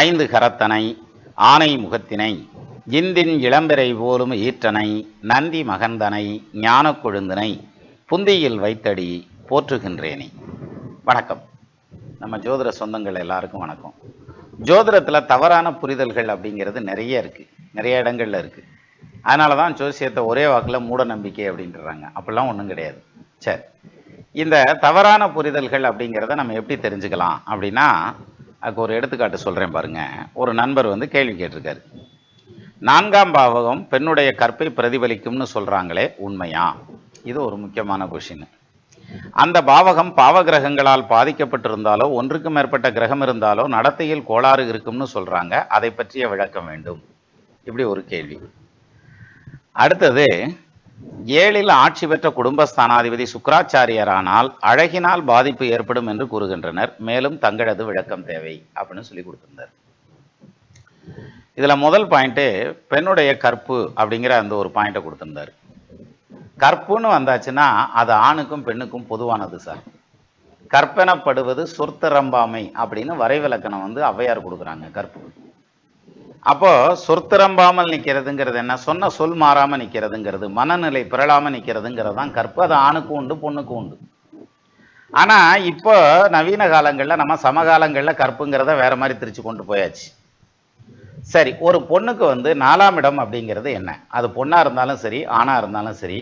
ஐந்து கரத்தனை ஆனை முகத்தினை இந்தின் இளம்பிறை போலும் ஈற்றனை நந்தி மகந்தனை ஞானக் கொழுந்தனை புந்தியில் வைத்தடி போற்றுகின்றேனே. வணக்கம். நம்ம ஜோதிட சொந்தங்கள் எல்லாருக்கும் வணக்கம். ஜோதிடத்தில் தவறான புரிதல்கள் அப்படிங்கிறது நிறைய இருக்குது நிறைய இடங்கள்ல இருக்குது அதனால தான் ஜோசியத்தை ஒரே வாக்கில் மூட நம்பிக்கை அப்படின்றாங்க. அப்படிலாம் ஒன்றும் கிடையாது. சரி. இந்த தவறான புரிதல்கள் அப்படிங்கிறத நம்ம எப்படி தெரிஞ்சுக்கலாம் அப்படின்னா அதுக்கு ஒரு எடுத்துக்காட்டு சொல்கிறேன் பாருங்கள் ஒரு நண்பர் வந்து கேள்வி கேட்டிருக்காரு. நான்காம் பாவகம் பெண்ணுடைய கற்பை பிரதிபலிக்கும்னு சொல்கிறாங்களே உண்மையா? இது ஒரு முக்கியமான கொஷின் அந்த பாவகம் பாவ கிரகங்களால் பாதிக்கப்பட்டிருந்தாலோ ஒன்றுக்கு மேற்பட்ட கிரகம் இருந்தாலோ நடத்தையில் கோளாறு இருக்கும்னு சொல்கிறாங்க அதை பற்றிய விளக்கம் வேண்டும். இப்படி ஒரு கேள்வி. அடுத்தது ஏழில் ஆட்சி பெற்ற குடும்பஸ்தானாதிபதி சுக்கராச்சாரியரானால் அழகினால் பாதிப்பு ஏற்படும் என்று கூறுகின்றனர். மேலும் தங்களது விளக்கம் தேவை அப்படின்னு சொல்லி கொடுத்திருந்தார். இதுல முதல் பாயிண்ட் பெண்ணுடைய கற்பு அப்படிங்கிற அந்த ஒரு பாயிண்ட்டை கொடுத்திருந்தார். கற்புன்னு வந்தாச்சுன்னா அது ஆணுக்கும் பெண்ணுக்கும் பொதுவானது சார். கற்பனப்படுவது சொர்த்தரம்பாமை அப்படின்னு வரைவிலக்கணம் வந்து ஔவையார் கொடுக்குறாங்க கற்பு. அப்போ சொற்திரம்பாமல் நிற்கிறதுங்கிறது என்ன? சொன்ன சொல் மாறாமல் நிற்கிறதுங்கிறது மனநிலை பிறழாமல் நிற்கிறதுங்கிறது தான் கற்பு. அது ஆணுக்கும் உண்டு பொண்ணுக்கும் உண்டு. ஆனால் இப்போ நவீன காலங்களில் நம்ம சமகாலங்களில் கற்புங்கிறத வேற மாதிரி திரிச்சு கொண்டு போயாச்சு. சரி ஒரு பொண்ணுக்கு வந்து நாலாம் இடம் அப்படிங்கிறது என்ன? அது பொண்ணாக இருந்தாலும் சரி ஆணாக இருந்தாலும் சரி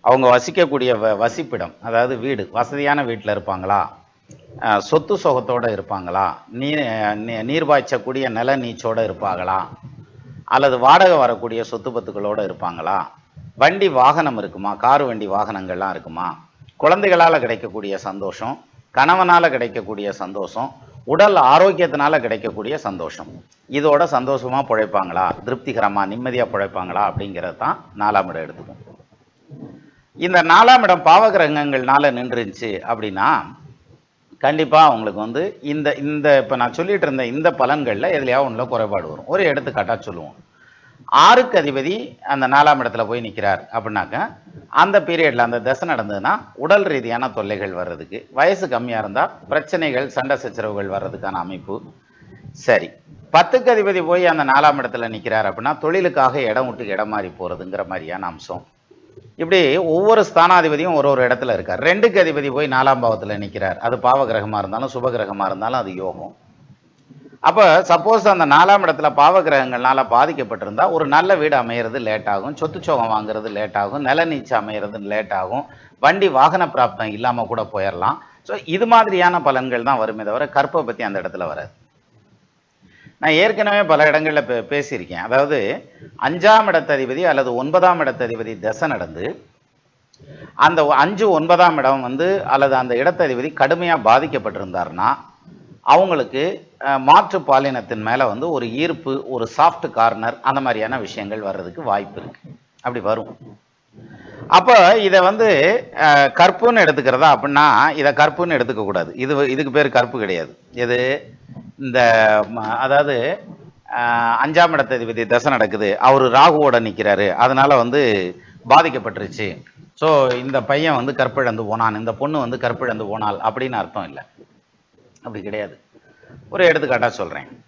அவங்க வசிக்கக்கூடிய வ- வசிப்பிடம் அதாவது வீடு வசதியான வீட்டில் இருப்பாங்களா? சொத்து சுகத்தோடு இருப்பாங்களா? நீர் நீ- நீர் பாய்ச்சக்கூடிய நில நீச்சோட இருப்பாங்களா? அல்லது வாடகை வரக்கூடிய சொத்து பத்துக்களோட இருப்பாங்களா? வண்டி வாகனம் இருக்குமா? கார் வண்டி வாகனங்கள்லாம் இருக்குமா? குழந்தைகளால் கிடைக்கக்கூடிய சந்தோஷம் கணவனால் கிடைக்கக்கூடிய சந்தோஷம் உடல் ஆரோக்கியத்தினால கிடைக்கக்கூடிய சந்தோஷம். இதோட சந்தோஷமா பிழைப்பாங்களா? திருப்திகரமா நிம்மதியா பிழைப்பாங்களா? அப்படிங்கிறது தான் நாலாம் இடம் எடுத்துக்கும். இந்த நாலாம் இடம் பாவகிரகங்கள்னால நின்றுச்சு அப்படின்னா கண்டிப்பாக அவங்களுக்கு வந்து இந்த இந்த இப்போ நான் சொல்லிட்டு இருந்த இந்த பலன்களில் எதுலையாவது ஒன்றில் குறைபாடு வரும். ஒரு எடுத்துக்காட்டாக சொல்லுவோம். ஆறுக்கு அதிபதி அந்த நாலாம் இடத்துல போய் நிற்கிறார் அப்படின்னாக்க அந்த பீரியடில் அந்த தசை நடந்ததுன்னா உடல் ரீதியான தொல்லைகள் வர்றதுக்கு வயசு கம்மியாக இருந்தால் பிரச்சனைகள் சண்டை சச்சரவுகள் வர்றதுக்கான அமைப்பு. சரி. பத்துக்கு அதிபதி போய் அந்த நாலாம் இடத்துல நிற்கிறார் அப்படின்னா தொழிலுக்காக இடம் விட்டு இடம் மாறி போகிறதுங்கிற மாதிரியான அம்சம். இப்படி ஒவ்வொரு ஸ்தானாதிபதியும் ஒரு ஒரு இடத்துல இருக்கார். ரெண்டுக்கு அதிபதி போய் நாலாம் பாவத்துல நிற்கிறார் அது பாவ கிரகமாக இருந்தாலும் சுப கிரகமா இருந்தாலும் அது யோகம். அப்போ சப்போஸ் அந்த நாலாம் இடத்துல பாவ கிரகங்கள்னால பாதிக்கப்பட்டிருந்தா ஒரு நல்ல வீடு அமையிறது லேட் ஆகும். சொத்து சோகம் வாங்குறது லேட் ஆகும். நில நீச்சு அமையிறது லேட் ஆகும். வண்டி வாகன பிராப்தம் இல்லாம கூட போயிடலாம் ஸோ இது மாதிரியான பலன்கள் தான் வருமே தவிர கற்பை பத்தி அந்த இடத்துல வராது. நான் ஏற்கனவே பல இடங்களில் பே பேசியிருக்கேன். அதாவது அஞ்சாம் இடத்ததிபதி அல்லது ஒன்பதாம் இடத்ததிபதி தசை நடந்து அந்த அஞ்சு ஒன்பதாம் இடம் வந்து அல்லது அந்த இடத்ததிபதி கடுமையாக பாதிக்கப்பட்டிருந்தாருன்னா அவங்களுக்கு மாற்று பாலினத்தின் மேலே வந்து ஒரு ஈர்ப்பு ஒரு சாஃப்ட் கார்னர் அந்த மாதிரியான விஷயங்கள் வர்றதுக்கு வாய்ப்பு இருக்கு. அப்படி வரும். அப்போ இதை வந்து கற்புன்னு எடுத்துக்கிறதா அப்படின்னா இதை கற்புன்னு எடுத்துக்கக்கூடாது இது இதுக்கு பேர் கற்பு கிடையாது. இது இந்த ம- அதாவது அஞ்சாம் இடத்ததிபதி தசை நடக்குது. அவர் ராகுவோட நிற்கிறாரு அதனால வந்து பாதிக்கப்பட்டுருச்சு. ஸோ இந்த பையன் வந்து கற்பிழந்து போனான். இந்த பொண்ணு வந்து கற்பிழந்து போனாள் அப்படின்னு அர்த்தம் இல்லை. அப்படி கிடையாது. ஒரு எடுத்துக்காட்டாக சொல்கிறேன்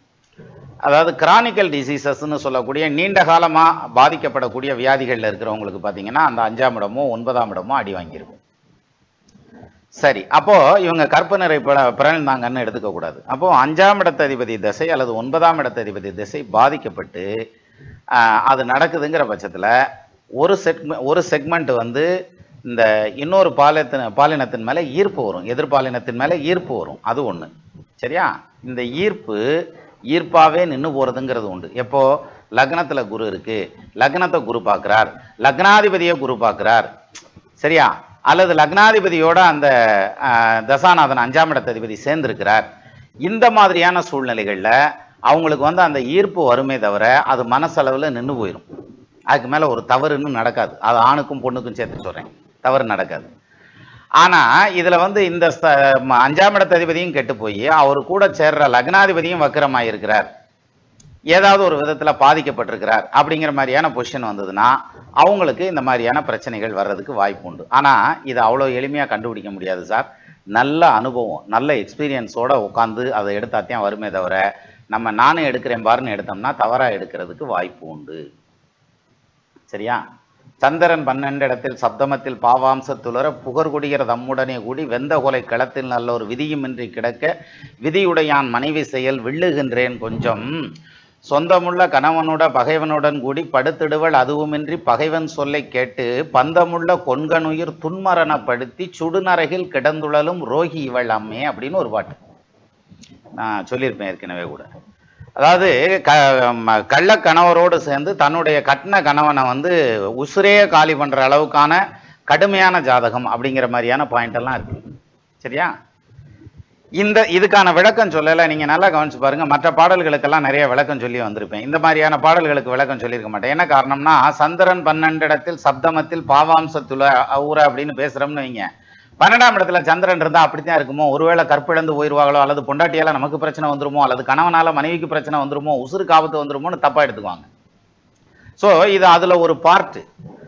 அதாவது கிரானிக்கல் டிசீசஸ்ன்னு சொல்லக்கூடிய நீண்ட காலமாக பாதிக்கப்படக்கூடிய வியாதிகளில் இருக்கிறவங்களுக்கு பார்த்தீங்கன்னா அந்த அஞ்சாம் இடமோ ஒன்பதாம் இடமோ அடி வாங்கியிருக்கும். சரி அப்போ இவங்க கற்பனரை பிறந்தாங்கன்னு எடுத்துக்க கூடாது. அப்போ அஞ்சாம் இடத்ததிபதி திசை அல்லது ஒன்பதாம் இடத்ததிபதி திசை பாதிக்கப்பட்டு அது நடக்குதுங்கிற பட்சத்தில் ஒரு செக்மெ ஒரு செக்மெண்ட் வந்து இந்த இன்னொரு பாலினத்தின் பாலினத்தின் மேலே ஈர்ப்பு வரும். எதிர்பாலினத்தின் மேலே ஈர்ப்பு வரும். அது ஒன்று சரியா? இந்த ஈர்ப்பு ஈர்ப்பாகவே நின்று போகிறதுங்கிறது உண்டு. எப்போ? லக்னத்தில் குரு இருக்குது லக்னத்தை குரு பார்க்குறார். லக்னாதிபதியை குரு பார்க்குறார். சரியா? அல்லது லக்னாதிபதியோட அந்த தசாநாதன் அஞ்சாம் இடத்ததிபதி சேர்ந்திருக்கிறார். இந்த மாதிரியான சூழ்நிலைகளில் அவங்களுக்கு வந்து அந்த ஈர்ப்பு வருமே தவிர அது மனசளவில் நின்று போயிடும் அதுக்கு மேலே ஒரு தவறுன்னு நடக்காது. அது ஆணுக்கும் பொண்ணுக்கும் சேர்த்து சொல்கிறேன் தவறு நடக்காது. ஆனால் இதில் வந்து இந்த அஞ்சாம் இடத்ததிபதியும் கெட்டு போய் அவர் கூட சேர்ற லக்னாதிபதியும் வக்கரமாயிருக்கிறார். ஏதாவது ஒரு விதத்துல பாதிக்கப்பட்டிருக்கிறார் அப்படிங்கிற மாதிரியான பொசிஷன் வந்ததுன்னா அவங்களுக்கு இந்த மாதிரியான பிரச்சனைகள் வர்றதுக்கு வாய்ப்பு உண்டு. ஆனா இதை அவ்வளவு எளிமையா கண்டுபிடிக்க முடியாது சார். நல்ல அனுபவம் நல்ல எக்ஸ்பீரியன்ஸோட உட்காந்து அதை எடுத்தாத்தான் வருமே தவிர நம்ம நானும் எடுக்கிறேன் பாருன்னு எடுத்தோம்னா தவறா எடுக்கிறதுக்கு வாய்ப்பு உண்டு. சரியா? சந்திரன் பன்னெண்டு இடத்தில் சப்தமத்தில் பாவாம்சத்துலர புகர்குடிகிற தம்முடனே கூடி வெந்த கொலை களத்தில் நல்ல ஒரு விதியுமின்றி கிடக்க விதியுடையான் மனைவி செயல் வில்லுகின்றேன் கொஞ்சம் சொந்தமுள்ள கணவனுட பகைவனுடன் கூடி படுத்திடுவள் அதுவுமின்றி பகைவன் சொல்லை கேட்டு பந்தமுள்ள கொன்கனுயிர் துன்மரணப்படுத்தி சுடுநரகில் கிடந்துழலும் ரோகி இவள் அம்மே அப்படின்னு ஒரு பாட்டு. நான் சொல்லியிருப்பேன் ஏற்கனவே கூட. அதாவது க ம- கள்ள கணவரோடு சேர்ந்து தன்னுடைய கட்டின கணவனை வந்து உசுரையே காலி பண்ணுற அளவுக்கான கடுமையான ஜாதகம் அப்படிங்கிற மாதிரியான பாயிண்ட் எல்லாம் இருக்கு. சரியா? இந்த இதுக்கான விளக்கம் சொல்லலை. நீங்க நல்லா கவனிச்சு பாருங்க. மற்ற பாடல்களுக்கெல்லாம் நிறைய விளக்கம் சொல்லி வந்திருப்பேன். இந்த மாதிரியான பாடல்களுக்கு விளக்கம் சொல்லியிருக்க மாட்டேன். என்ன காரணம்னா சந்திரன் பன்னெண்டு இடத்தில் சப்தமத்தில் பாவாம்சத்துல ஊர அப்படின்னு பேசுறோம்னு வைங்க. பன்னெண்டாம் இடத்துல சந்திரன் இருந்தால் அப்படித்தான் இருக்குமோ? ஒருவேளை கற்பிழந்து போயிருவாங்களோ? அல்லது பொண்டாட்டியால் நமக்கு பிரச்சனை வந்துருமோ? அல்லது கணவனால மனைவிக்கு பிரச்சனை வந்துருமோ? உசுருக்கு ஆபத்து வந்துருமோன்னு தப்பாக எடுத்துக்குவாங்க. ஸோ இது அதுல ஒரு பார்ட்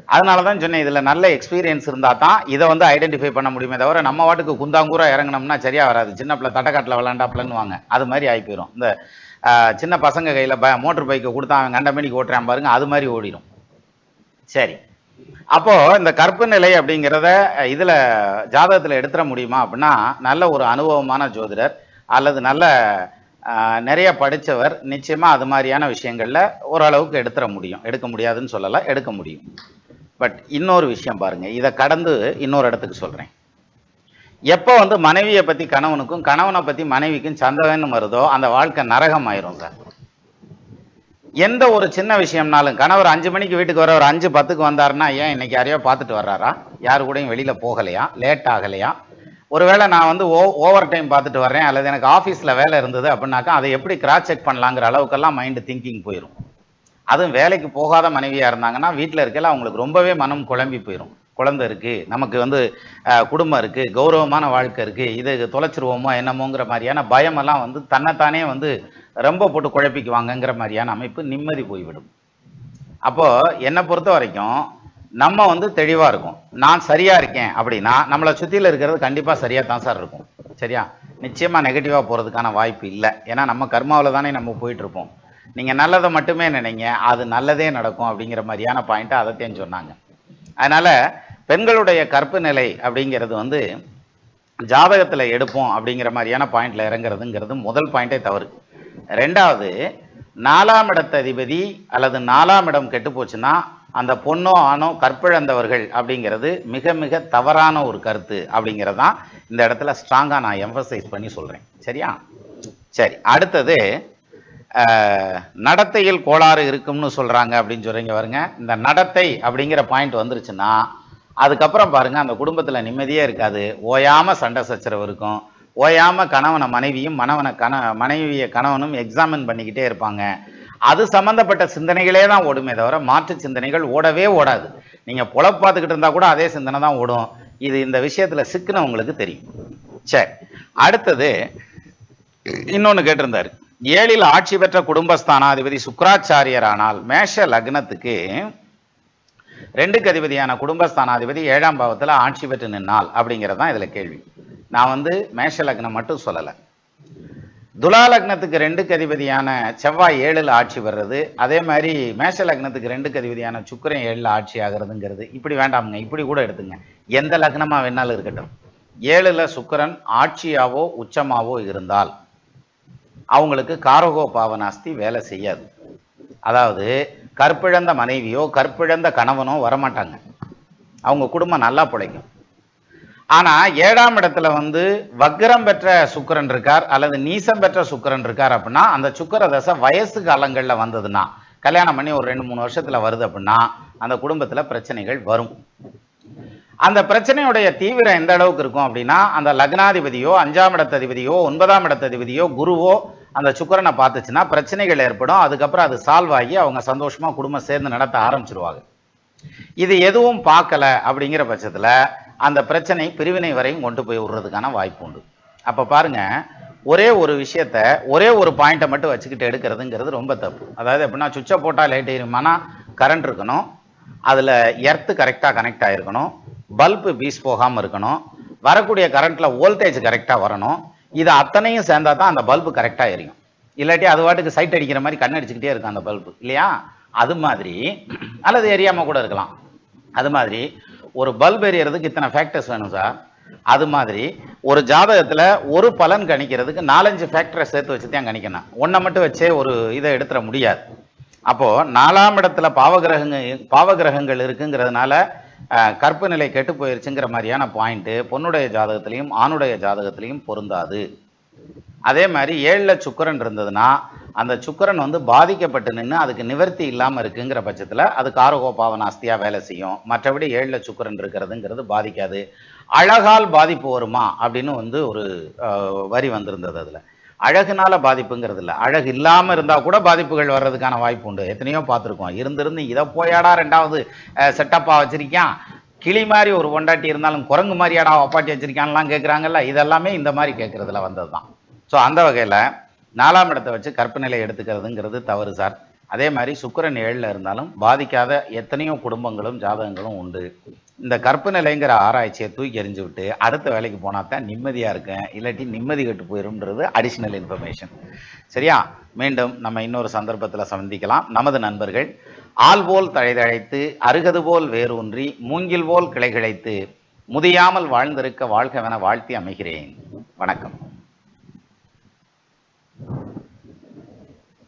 அதனால தான் சொன்னேன் இதில் நல்ல எக்ஸ்பீரியன்ஸ் இருந்தால் தான் இதை வந்து ஐடென்டிஃபை பண்ண முடியுமே தவிர நம்ம வாட்டுக்கு குந்தாங்கூரா இறங்கினோம்னா சரியா வராது. சின்ன பிள்ளை தட்டக்காட்டில் விளாண்டாப்லன்னு வாங்க. அது மாதிரி ஆகி போயிடும் இந்த சின்ன பசங்க கையில் ப மோட்டர் பைக்கை கொடுத்தா அவன் கண்ட மணிக்கு ஓட்டுறான் பாருங்க அது மாதிரி ஓடிடும் சரி. அப்போ இந்த கற்பு நிலை அப்படிங்கிறத இதில் இதுல எடுத்துட முடியுமா அப்படின்னா நல்ல ஒரு அனுபவமான ஜோதிடர் அல்லது நல்ல நிறைய படிச்சவர் நிச்சயமாக அது மாதிரியான விஷயங்களில் ஓரளவுக்கு எடுத்துட முடியும். எடுக்க முடியாதுன்னு சொல்லலை எடுக்க முடியும். பட் இன்னொரு விஷயம் பாருங்க. இதை கடந்து இன்னொரு இடத்துக்கு சொல்றேன். எப்போ வந்து மனைவியை பத்தி கணவனுக்கும் கணவனை பத்தி மனைவிக்கும் சந்தேகம்னு வருதோ அந்த வாழ்க்கை நரகம் ஆயிரும் சார் எந்த ஒரு சின்ன விஷயம்னாலும் கணவர் அஞ்சு மணிக்கு வீட்டுக்கு வர ஒரு அஞ்சு பத்துக்கு வந்தாருன்னா ஏன் இன்னைக்கு யாரையோ பார்த்துட்டு வர்றாரா? யாரு கூடயும் வெளியில போகலையா? லேட் ஆகலையா? ஒருவேளை நான் வந்து ஓ ஓவர் டைம் பார்த்துட்டு வர்றேன் அல்லது எனக்கு ஆஃபீஸில் வேலை இருந்தது அப்படின்னாக்கா அதை எப்படி கிராஸ் செக் பண்ணலாங்கிற அளவுக்கெல்லாம் மைண்டு திங்கிங் போயிடும் அதுவும் வேலைக்கு போகாத மனைவியாக இருந்தாங்கன்னா வீட்டில் இருக்கல அவங்களுக்கு ரொம்பவே மனம் குழம்பி போயிடும் குழந்தை இருக்குது நமக்கு வந்து குடும்பம் இருக்குது கௌரவமான வாழ்க்கை இருக்குது இது தொலைச்சிருவோமோ என்னமோங்கிற மாதிரியான பயமெல்லாம் வந்து தன்னைத்தானே வந்து ரொம்ப போட்டு குழப்பிக்குவாங்கங்கிற மாதிரியான அமைப்பு நிம்மதி போய்விடும். அப்போது என்னை பொறுத்த வரைக்கும் நம்ம வந்து தெளிவாக இருக்கும். நான் சரியாக இருக்கேன் அப்படின்னா நம்மளை சுற்றியில் இருக்கிறது கண்டிப்பாக சரியாக தான் சார் இருக்கும். சரியா? நிச்சயமாக நெகட்டிவாக போகிறதுக்கான வாய்ப்பு இல்லை. ஏன்னா நம்ம கர்மாவில் தானே நம்ம போயிட்டுருப்போம் நீங்கள் நீங்க நல்லதை மட்டுமே நினைங்க அது நல்லதே நடக்கும் அப்படிங்கிற மாதிரியான பாயிண்ட் அதைத்தையும் சொன்னாங்க. அதனால பெண்களுடைய கற்பு நிலை அப்படிங்கிறது வந்து ஜாதகத்துல எடுப்போம் அப்படிங்கிற மாதிரியான பாயிண்ட்ல இறங்குறதுங்கிறது முதல் பாயிண்டே தவறு. ரெண்டாவது நாலாம் இடத்த அதிபதி அல்லது நாலாம் இடம் கெட்டு போச்சுன்னா அந்த பொண்ணோ ஆணோ கற்பிழந்தவர்கள் அப்படிங்கிறது மிக மிக தவறான ஒரு கருத்து அப்படிங்கிறது தான் இந்த இடத்துல ஸ்ட்ராங்கா நான் எம்ஃபசைஸ் பண்ணி சொல்றேன். சரியா? சரி அடுத்தது நடத்தையில் கோளாறு இருக்கும்னு சொல்கிறாங்க அப்படின்னு சொல்கிறீங்க பாருங்க. இந்த நடத்தை அப்படிங்கிற பாயிண்ட் வந்துருச்சுன்னா அதுக்கப்புறம் பாருங்கள் அந்த குடும்பத்தில் நிம்மதியே இருக்காது. ஓயாமல் சண்டை சச்சரவு இருக்கும். ஓயாமல் கணவனை மனைவியும் மணவனை கண மனைவியை கணவனும் எக்ஸாமின் பண்ணிக்கிட்டே இருப்பாங்க. அது சம்மந்தப்பட்ட சிந்தனைகளே தான் ஓடுமே தவிர மாற்று சிந்தனைகள் ஓடவே ஓடாது. நீங்கள் பொழப்பு பார்த்துக்கிட்டு இருந்தால் கூட அதே சிந்தனை தான் ஓடும். இது இந்த விஷயத்தில் சிக்குன்னு உங்களுக்கு தெரியும். சரி. அடுத்தது இன்னொன்று கேட்டிருந்தாரு. ஏழில் ஆட்சி பெற்ற குடும்பஸ்தானாதிபதி சுக்கராச்சாரியரானால் மேஷ லக்னத்துக்கு ரெண்டுக்கு அதிபதியான குடும்பஸ்தானாதிபதி ஏழாம் பாவத்தில் ஆட்சி பெற்று நின்னால் அப்படிங்கிறது தான் இதில் கேள்வி. நான் வந்து மேஷ லக்னம் மட்டும் சொல்லலை. துலா லக்னத்துக்கு ரெண்டுக்கு அதிபதியான செவ்வாய் ஏழில் ஆட்சி வர்றது அதே மாதிரி மேஷ லக்னத்துக்கு ரெண்டுக்கு அதிபதியான சுக்கிரன் ஏழில் ஆட்சி ஆகிறதுங்கிறது. இப்படி வேண்டாமுங்க இப்படி கூட எடுத்துங்க. எந்த லக்னமாக வேணாலும் இருக்கட்டும். ஏழில் சுக்கரன் ஆட்சியாவோ உச்சமாவோ இருந்தால் அவங்களுக்கு காரகோ பாவனாஸ்தி வேலை செய்யாது. அதாவது கற்பிழந்த மனைவியோ கற்பிழந்த கணவனோ வரமாட்டாங்க. அவங்க குடும்பம் நல்லா பிழைக்கும். ஆனா ஏழாம் இடத்துல வந்து வக்ரம் பெற்ற சுக்கரன் இருக்கார் அல்லது நீசம் பெற்ற சுக்கிரன் இருக்கார் அப்படின்னா அந்த சுக்கர தசை வயசு காலங்கள்ல வந்ததுன்னா கல்யாணம் பண்ணி ஒரு ரெண்டு மூணு வருஷத்துல வருது அப்படின்னா அந்த குடும்பத்துல பிரச்சனைகள் வரும். அந்த பிரச்சனையுடைய தீவிரம் எந்த அளவுக்கு இருக்கும் அப்படின்னா அந்த லக்னாதிபதியோ அஞ்சாம் இடத்ததிபதியோ ஒன்பதாம் இடத்ததிபதியோ குருவோ அந்த சுக்கிரனை பார்த்துச்சுன்னா பிரச்சனைகள் ஏற்படும். அதுக்கப்புறம் அது சால்வ் ஆகி அவங்க சந்தோஷமா குடும்பம் சேர்ந்து நடத்த ஆரம்பிச்சிருவாங்க. இது எதுவும் பார்க்கல அப்படிங்கிற பட்சத்தில் அந்த பிரச்சனை பிரிவினை வரையும் கொண்டு போய் விடுறதுக்கான வாய்ப்பு உண்டு. அப்ப பாருங்க ஒரே ஒரு விஷயத்த ஒரே ஒரு பாயிண்ட்டை மட்டும் வச்சுக்கிட்டு எடுக்கிறதுங்கிறது ரொம்ப தப்பு. அதாவது எப்படின்னா சுவிட்சை போட்டால் லைட் எரியுமானா கரண்ட் இருக்கணும். அதில் எர்த்து கரெக்டாக கனெக்ட் ஆகிருக்கணும் பல்பு பீஸ் போகாமல் இருக்கணும். வரக்கூடிய கரண்ட்டில் வோல்டேஜ் கரெக்டாக வரணும். இது அத்தனையும் சேர்ந்தா தான் அந்த பல்பு கரெக்டாக எரியும். இல்லாட்டி அது வாட்டுக்கு சைட் அடிக்கிற மாதிரி கண் அடிச்சுக்கிட்டே இருக்கும் அந்த பல்பு. இல்லையா? அது மாதிரி அல்லது எரியாமல் கூட இருக்கலாம். அது மாதிரி ஒரு பல்ப் எரியறதுக்கு இத்தனை ஃபேக்டர்ஸ் வேணும் சார் அது மாதிரி ஒரு ஜாதகத்தில் ஒரு பலன் கணிக்கிறதுக்கு நாலஞ்சு ஃபேக்டரை சேர்த்து வச்சு தான் கணிக்கணும். ஒன்றை மட்டும் வச்சே ஒரு இதை எடுத்துட முடியாது. அப்போது நாலாம் இடத்துல பாவகிரகங்கள் பாவகிரகங்கள் இருக்குங்கிறதுனால கற்பு நிலை கெட்டு போயிருச்சுங்கிற மாதிரியான பாயிண்ட்டு பொண்ணுடைய ஜாதகத்திலையும் ஆணுடைய ஜாதகத்திலையும் பொருந்தாது. அதே மாதிரி ஏழில் சுக்கிரன் இருந்ததுன்னா அந்த சுக்கிரன் வந்து பாதிக்கப்பட்டு நின்று அதுக்கு நிவர்த்தி இல்லாமல் இருக்குங்கிற பட்சத்தில் அது காரகோபாவன் ஆஸ்தியாக வேலை செய்யும். மற்றபடி ஏழில் சுக்கிரன் இருக்கிறதுங்கிறது பாதிக்காது. அழகால் பாதிப்பு வருமா அப்படின்னு வந்து ஒரு வரி வந்திருந்தது அதில். அழகுனால பாதிப்புங்கிறது இல்லை. அழகு இல்லாமல் இருந்தால் கூட பாதிப்புகள் வர்றதுக்கான வாய்ப்பு உண்டு. எத்தனையோ பார்த்துருக்கோம். இருந்திருந்து இதை போயாடா ரெண்டாவது செட்டப்பாக வச்சிருக்கான் கிளி மாதிரி ஒரு பொண்டாட்டி இருந்தாலும் குரங்கு மாதிரியாடா ஒப்பாட்டி வச்சிருக்கான்லாம் கேட்குறாங்கல்ல இதெல்லாமே இந்த மாதிரி கேட்குறதுல வந்தது தான் ஸோ அந்த வகையில் நாலாம் இடத்தை வச்சு கற்பநிலை எடுத்துக்கிறதுங்கிறது தவறு சார். அதே மாதிரி சுக்கிரன் ஏழில் இருந்தாலும் பாதிக்காத எத்தனையோ குடும்பங்களும் ஜாதகங்களும் உண்டு. இந்த கற்பு நிலைங்கிற ஆராய்ச்சியை தூக்கி எறிஞ்சு விட்டு அடுத்த வேலைக்கு போனா தான் நிம்மதியாக இருக்கேன். இல்லாட்டி நிம்மதி கெட்டு போயிரும்ன்றது அடிஷ்னல் இன்ஃபர்மேஷன் சரியா? மீண்டும் நம்ம இன்னொரு சந்தர்ப்பத்தில் சந்திக்கலாம். நமது நண்பர்கள் ஆள் போல் தழைதழைத்து அருகது போல் வேரூன்றி மூங்கில் போல் கிளைகிழைத்து முதியாமல் வாழ்ந்திருக்க வாழ்கவென வாழ்த்தி அமைகிறேன். வணக்கம்.